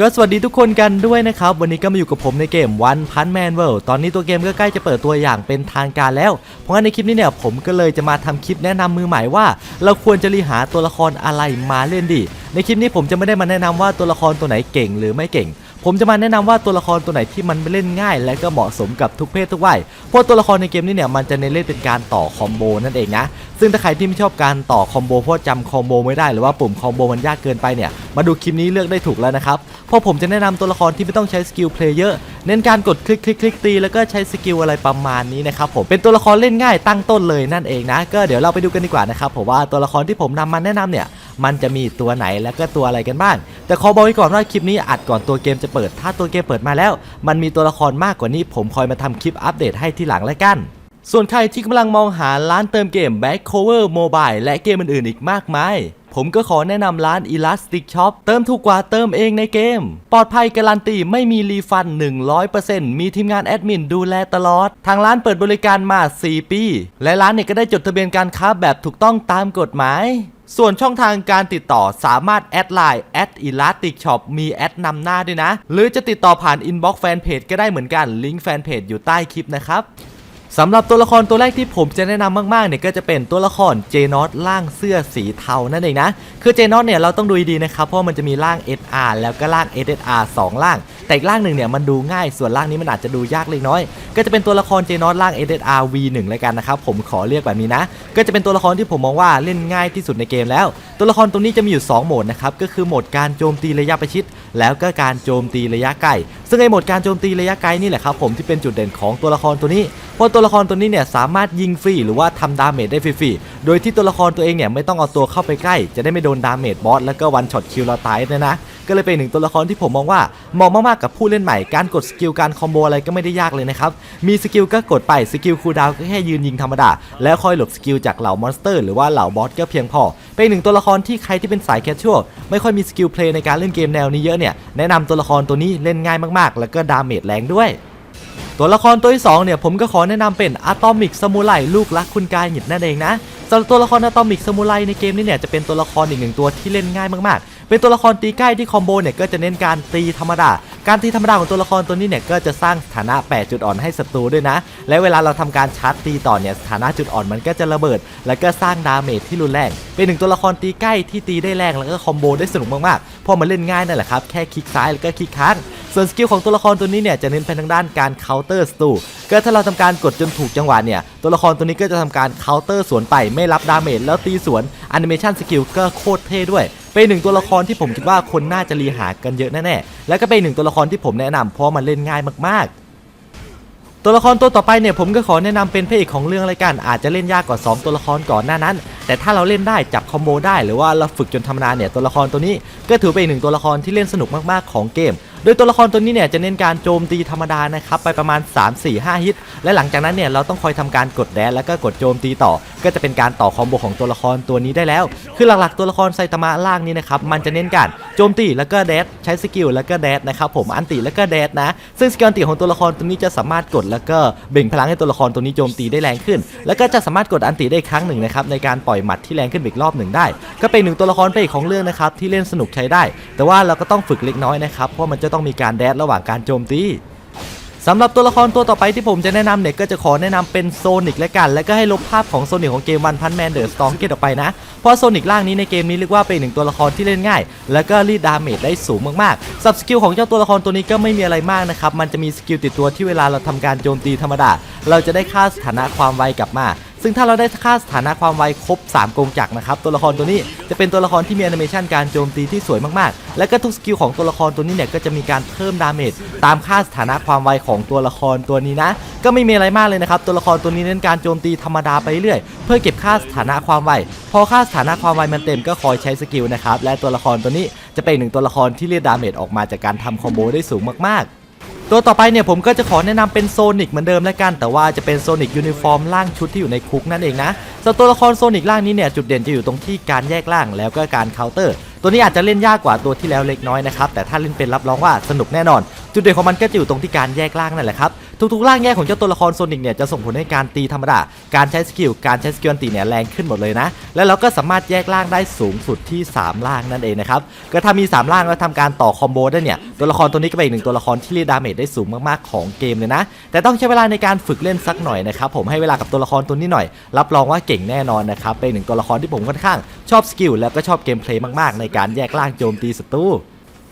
ก็สวัสดีทุกคนกันด้วยนะครับ วันนี้ก็มาอยู่กับผมในเกม One Punch Man World ตอนนี้ตัวเกมก็ใกล้จะเปิดตัวอย่างเป็นทางการแล้ว เพราะงั้นในคลิปนี้เนี่ยผมก็เลยจะมาทำคลิปแนะนำมือใหม่ว่า เราควรจะรีหาตัวละครอะไรมาเล่นดี ในคลิปนี้ผมจะไม่ได้มาแนะนำว่าตัวละครตัวไหนเก่งหรือไม่เก่ง ผมจะมาแนะนำว่าตัวละครตัวไหนที่มันเล่นง่าย และก็เหมาะสมกับทุกเพศทุกวัยเพราะตัวละครในเกมนี้เนี่ยมันจะเน้นเล่นเป็นการต่อคอมโบนั่นเองนะซึ่งถ้าใครที่ไม่ชอบการต่อคอมโบเพราะจำคอมโบไม่ได้หรือว่าปุ่มคอมโบมันยากเกินไปเนี่ยมาดูคลิปนี้เลือกได้ถูกแล้วนะครับเพราะผมจะแนะนำตัวละครที่ไม่ต้องใช้สกิลเพลย์เยอะเน้นการกดคลิกคลิกคลิกตีแล้วก็ใช้สกิลอะไรประมาณนี้นะครับผมเป็นตัวละครเล่นง่ายตั้งต้นเลยนั่นเองนะก็เดี๋ยวเราไปดูกันดีกว่านะครับผมว่าตัวละครที่ผมนำมาแนะนำเนี่ย มันจะมีตัวไหนแล้วก็ตัวอะไรกันบ้าง แต่ขอบอกไว้ก่อนว่าคลิปนี้อัดก่อนตัวเกมจะเปิด ถ้าตัวเกมเปิดมาแล้ว มันมีตัวละครมากกว่านี้ ผมคอยมาทำคลิปอัปเดตให้ที่หลังแล้วกันส่วนใครที่กำลังมองหาร้านเติมเกม Back Cover Mobile และเกมอื่นๆอีกมากมาย ผมก็ขอแนะนำร้าน Elastic Shop เติมถูกกว่าเติมเองในเกม ปลอดภัยการันตีไม่มีรีฟัน 100%มีทีมงานแอดมินดูแลตลอด ทางร้านเปิดบริการมา 4 ปี และร้านเนี่ยก็ได้จดทะเบียนการค้าแบบถูกต้องตามกฎหมายส่วนช่องทางการติดต่อสามารถแอดไลน์แอดอีลาติกช็อปมีแอดนำหน้าด้วยนะ หรือจะติดต่อผ่านอินบ็อกซ์แฟนเพจก็ได้เหมือนกันลิงก์แฟนเพจอยู่ใต้คลิปนะครับ สำหรับตัวละครตัวแรกที่ผมจะแนะนำมากๆเนี่ยก็จะเป็นตัวละครเจนอตล่างเสื้อสีเทานั่นเองนะ คือเจนอตเนี่ยเราต้องดูดีนะครับเพราะมันจะมีร่าง SR แล้วก็ร่าง SSR 2ร่าง แต่อีกร่างหนึ่งเนี่ยมันดูง่ายส่วนร่างนี้มันอาจจะดูยากเล็กน้อย ก็จะเป็นตัวละครเจนอตร่าง SSR V1 เลยกันนะครับผมขอเรียกแบบนี้นะ ก็จะเป็นตัวละครที่ผมมองว่าเล่นง่ายที่สุดในเกมแล้ว ตัวละครตัวนี้จะมีอยู่ 2 โหมดนะครับก็คือโหมดการโจมตีระยะประชิด แล้วก็การโจมตีระยะไกลซึ่งไอโหมดการโจมตีระยะไกลนี่แหละครับผมที่เป็นจุดเด่นของตัวละครตัวนี้เพราะตัวละครตัวนี้เนี่ยสามารถยิงฟรีหรือว่าทำดาเมจได้ฟรีๆโดยที่ตัวละครตัวเองเนี่ยไม่ต้องเอาตัวเข้าไปใกล้ จะได้ไม่โดนดาเมจบอสแล้วก็วันช็อตคิวเราตายเนี่ยนะ ก็เลยเป็นหนึ่งตัวละครที่ผมมองว่าเหมาะมากๆกับผู้เล่นใหม่การกดสกิลการคอมโบอะไรก็ไม่ได้ยากเลยนะครับมีสกิลก็กดไปสกิลคูลดาวก็แค่ยืนยิงธรรมดาแล้วคอยหลบสกิลจากเหล่ามอนสเตอร์หรือว่าเหล่าบอสก็เพียงพอ เป็นหนึ่งตัวละครที่ใครที่เป็นสายแคชชวลไม่ค่อยมีสกิลเพลย์ในการเล่นเกมแนวนี้เยอะเนี่ยแนะนำตัวละครตัวนี้เล่นง่ายมากๆ แล้วก็ดาเมจแรงด้วยตัวละครตัวที่2เนี่ยผมก็ขอแนะนำเป็นอะตอมิกสมุไรลูกรักคุณกายหยิดนั่นเองนะสำหรับตัวละครอะตอมิกสมุไรในเกมนี้เนี่ยจะเป็นตัวละครอีกหนึ่งตัวที่เล่นง่ายมากๆ เป็นตัวละครตีใกล้ที่คอมโบเนี่ยก็จะเน้นการตีธรรมดา การตีธรรมดาของตัวละครตัวนี้เนี่ยก็จะสร้างสถานะ 8 จุดอ่อนให้ศัตรูด้วยนะ และเวลาเราทำการชาร์จตีต่อเนี่ยสถานะจุดอ่อนมันก็จะระเบิด และก็สร้างดาเมจที่รุนแรง เป็นหนึ่งตัวละครตีใกล้ที่ตีได้แรงแล้วก็คอมโบได้สนุกมากๆเพราะมันเล่นง่ายนั่นแหละครับแค่คลิกซ้ายแล้วก็คลิกค้าง ส่วนสกิลของตัวละครตัวนี้เนี่ยจะเน้นไปทางด้านการ counter สตูก็ถ้าเราทำการกดจนถูกจังหวะเนี่ยตัวละครตัวนี้ก็จะทำการ counter สวนไปไม่รับดาเมจแล้วตีสวน animation skill ก็โคตรเท่ด้วยเป็นหนึ่งตัวละครที่ผมคิดว่าคนน่าจะรีหากันเยอะแน่ๆแล้วก็เป็นหนึ่งตัวละครที่ผมแนะนำเพราะมันเล่นง่ายมากๆตัวละครตัวต่อไปเนี่ยผมก็ขอแนะนำเป็นพระเอกของเรื่องรายการอาจจะเล่นยากกว่า 2 ตัวละครก่อนหน้านั้น แต่ถ้าเราเล่นได้จับคอมโบได้หรือว่าเราฝึกจนทำนานเนี่ยตัวละครตัวนี้ก็ถือเป็นหนึ่งตัวละครที่เล่นสนุกมากๆของเกม โดยตัวละครตัวนี้เนี่ยจะเน้นการโจมตีธรรมดานะครับไปประมาณ 3 4 5 ฮิต และหลังจากนั้นเนี่ยเราต้องคอยทำการกดแดนแล้วก็กดโจมตีต่อ ก็จะเป็นการต่อคอมโบของตัวละครตัวนี้ได้แล้ว คือหลักๆตัวละครไซตามะล่างนี้นะครับมันจะเน้นการโจมตีแล้วก็แดดใช้สกิลแล้วก็แดดนะครับผมอันติแล้วก็แดดนะ ซึ่งสกิลอันติของตัวละครตัวนี้จะสามารถกดแล้วก็เบ่งพลังให้ตัวละครตัวนี้โจมตีได้แรงขึ้น แล้วก็จะสามารถกดอันติได้อีกครั้งหนึ่งนะครับในการปล่อยหมัดที่แรงขึ้นอีกรอบหนึ่งได้ ก็เป็นหนึ่งตัวละครพระเอกของเรื่องนะครับที่เล่นสนุกใช้ได้ แต่ว่าเราก็ต้องฝึกเล็กน้อยนะครับเพราะมันจะต้องมีการแดดระหว่างการโจมตีสำหรับตัวละครตัวต่อไปที่ผมจะแนะนำเนี่ยก็จะขอแนะนำเป็นโซนิกและกัน แล้วก็ให้ลบภาพของโซนิกของเกมวันพันแมนเดอร์สตองเกตออกไปนะ เพราะโซนิกร่างนี้ในเกมนี้เรียกว่าเป็นหนึ่งตัวละครที่เล่นง่าย แล้วก็รีดดาเมจได้สูงมากๆสับสกิลของเจ้าตัวละครตัวนี้ก็ไม่มีอะไรมากนะครับ มันจะมีสกิลติดตัวที่เวลาเราทำการโจมตีธรรมดา เราจะได้ค่าสถานะความไวกลับมา ซึ่งถ้าเราได้ค่าสถานะความไวครบ 3 กงจักรนะครับ ตัวละครตัวนี้จะเป็นตัวละครที่มีแอนิเมชันการโจมตีที่สวยมากๆ และก็ทุกสกิลของตัวละครตัวนี้เนี่ยก็จะมีการเพิ่มดาเมจตามค่าสถานะความไวของตัวละครตัวนี้นะ ก็ไม่มีอะไรมากเลยนะครับ ตัวละครตัวนี้เน้นการโจมตีธรรมดาไปเรื่อยเพื่อเก็บค่าสถานะความไวพอค่าสถานะความไวมันเต็มก็คอยใช้สกิลนะครับและตัวละครตัวนี้จะเป็นหนึ่งตัวละครที่เรียกดาเมจออกมาจากการทำคอมโบได้สูงมากๆ ตัวต่อไปเนี่ยผมก็จะขอแนะนำเป็นโซนิกเหมือนเดิมแล้วกัน แต่ว่าจะเป็นโซนิกยูนิฟอร์มร่างชุดที่อยู่ในคุกนั่นเองนะส่วนตัวละครโซนิกร่างนี้เนี่ยจุดเด่นจะอยู่ตรงที่การแยกร่างแล้วก็การเคาน์เตอร์ ตัวนี้อาจจะเล่นยากกว่าตัวที่แล้วเล็กน้อยนะครับแต่ถ้าเล่นเป็นรับรองว่าสนุกแน่นอน จุดเด่นของมันก็จะอยู่ตรงที่การแยกร่างนั่นแหละครับ ทุกๆร่างแยกของเจ้าตัวละครโซนิกเนี่ยจะส่งผลให้การตีธรรมดา การใช้สกิล การใช้สกิลติเนี่ยแรงขึ้นหมดเลยนะ แล้วเราก็สามารถแยกร่างได้สูงสุดที่ 3 ร่างนั่นเองนะครับ ก็ถ้ามี 3 ร่างแล้วทำการต่อคอมโบได้เนี่ย ตัวละครตัวนี้ก็เป็นอีกหนึ่งตัวละครที่เรียดาเมจได้สูงมากๆของเกมเลยนะ แต่ต้องใช้เวลาในการฝึกเล่นสักหน่อยนะครับ ผมให้เวลากับตัวละครตัวนี้หน่อย รับรองว่าเก่งแน่นอนนะครับ เป็นหนึ่งตัวละครที่ผมค่อนข้างชอบสกิลแล้วก็ชอบเกมเพลย์มากๆ ในการแยกร่างโจมตีศัตรู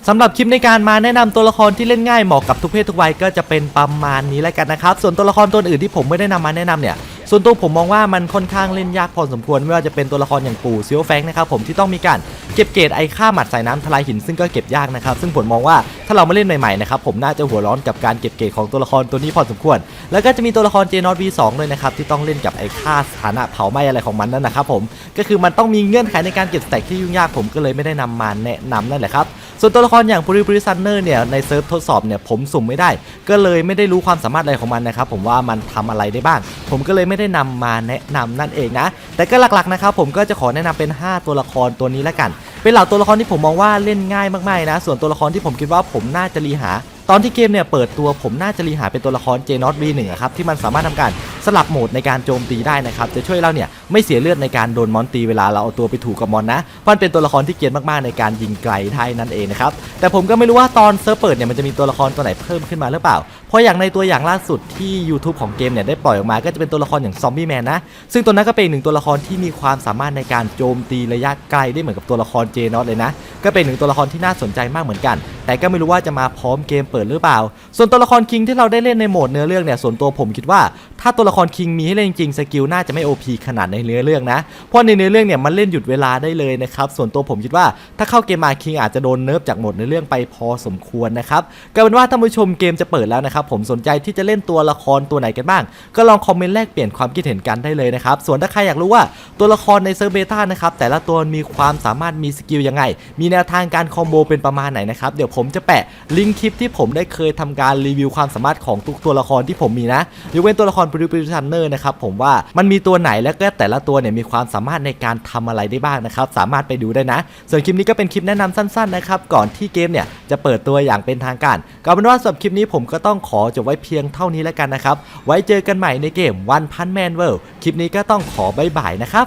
สำหรับคลิปในการมาแนะนำตัวละครที่เล่นง่ายเหมาะกับทุกเพศทุกวัยก็จะเป็นประมาณนี้แล้วกันนะครับ ส่วนตัวละครตัวอื่นที่ผมไม่ได้นำมาแนะนำเนี่ย ส่วนตัวผมมองว่ามันค่อนข้างเล่นยากพอสมควรไม่ว่าจะเป็นตัวละครอย่างปู่ซิโอแฟงนะครับผมที่ต้องมีการเก็บเกรดไอค่าหมัดใสายน้ำทลายหินซึ่งก็เก็บยากนะครับ ซึ่งผมมองว่าถ้าเราไมาเล่นใหม่ๆนะครับผมน่าจะหัวร้อนกับการเก็บเกรดของตัวละครตัวนี้พอสมควร แล้วก็จะมีตัวละครเจนอต V2 ด้วยนะครับที่ต้องเล่นกับไอค่าสถานะเผาไหม้อะไรของมันนั่นนะครับผมก็คือมันต้องมีเงื่อนไขในการเก็บสแต็กที่ยุ่งยากผมก็เลยไม่ได้นำมาแนะนำนั่นแหละครับ ส่วนตัวละครอย่างบริบริซันเนอร์เนี่ยในเซิร์ฟทดสอบเนี่ยผมสุ่มไม่ได้ ก็เลยไม่ได้รู้ความสามารถอะไรของมันนะครับผมว่ามันทำอะไรได้บ้าง ผมก็เลยไม่ได้นำมาแนะนำนั่นเองนะ แต่ก็หลักๆนะครับผมก็จะขอแนะนำเป็น 5 ตัวละครตัวนี้ละกัน เป็นเหล่าตัวละครที่ผมมองว่าเล่นง่ายมากๆนะ ส่วนตัวละครที่ผมคิดว่าผมน่าจะรีหา ตอนที่เกมเนี่ยเปิดตัวผมน่าจะรีหาเป็นตัวละครเจนอต V1 อะครับที่มันสามารถทำการสลับโหมดในการโจมตีได้นะครับจะช่วยเราเนี่ยไม่เสียเลือดในการโดนมอนตีเวลาเราเอาตัวไปถูกกับมอนนะมันเป็นตัวละครที่เกียนมากๆในการยิงไกลได้นั่นเองนะครับแต่ผมก็ไม่รู้ว่าตอนเซิร์ฟเปิดเนี่ยมันจะมีตัวละครตัวไหนเพิ่มขึ้นมาหรือเปล่า เพราะอย่างในตัวอย่างล่าสุดที่ YouTube ของเกมเนี่ยได้ปล่อยออกมาก็จะเป็นตัวละครอย่างซอมบี้แมนนะซึ่งตัวนั้นก็เป็นอีกหนึ่งตัวละครที่มีความสามารถในการโจมตีระยะไกลได้เหมือนกับตัวละครเจนอตเลยนะก็เป็นหนึ่งตัวละครที่น่าสนใจมากเหมือนกันแต่ก็ไม่รู้ว่าจะมาพร้อมเกมเปิดหรือเปล่า ส่วนตัวละครคิงที่เราได้เล่นในโหมดเนื้อเรื่องเนี่ยส่วนตัวผมคิดว่า ถ้าตัวละครคิงมีให้เล่นจริงๆสกิลน่าจะไม่ OP ขนาดในเนื้อเรื่องนะ เพราะในเนื้อเรื่องเนี่ยมันเล่นหยุดเวลาได้เลยนะครับส่วนตัวผมคิดว่าถ้าเข้าเกมมาคิงอาจจะโดนเนิร์ฟจากโหมดเนื้อเรื่องไปพอสมควรนะครับก็เป็นว่าท่านผู้ชมเกมจะเปิดแล้วนะครับผมสนใจที่จะเล่นตัวละครตัวไหนกันบ้าง ก็ลองคอมเมนต์แลกเปลี่ยนความคิดเห็นกันได้เลยนะครับส่วนถ้าใครอยากรู้ว่าตัวละครในเซิร์ฟเบต้านะครับแต่ละตัวมีความสามารถมีสกิลยังไง มีแนวทางการคอมโบเป็นประมาณไหนนะครับเดี๋ยวผมจะแปะลิงก์คลิปที่ผมได้เคยทำการรีวิวความสามารถของทุกตัวละครที่ผมมีนะยกเว้นตัวละครบริบริชันเนอร์นะครับผมว่ามันมีตัวไหนแล้วก็แต่ละตัวเนี่ยมีความสามารถในการทำอะไรได้บ้างนะครับ สามารถไปดูได้นะ ส่วนคลิปนี้ก็เป็นคลิปแนะนำสั้นๆนะครับก่อนที่เกมเนี่ยจะเปิดตัวอย่างเป็นทางการก็เอาเป็นว่าสำหรับคลิปนี้ผมก็ต้องขอจบไว้เพียงเท่านี้แล้วกันนะครับไว้เจอกันใหม่ในเกม One Punch Man World คลิปนี้ก็ต้องขอบายบายนะครับ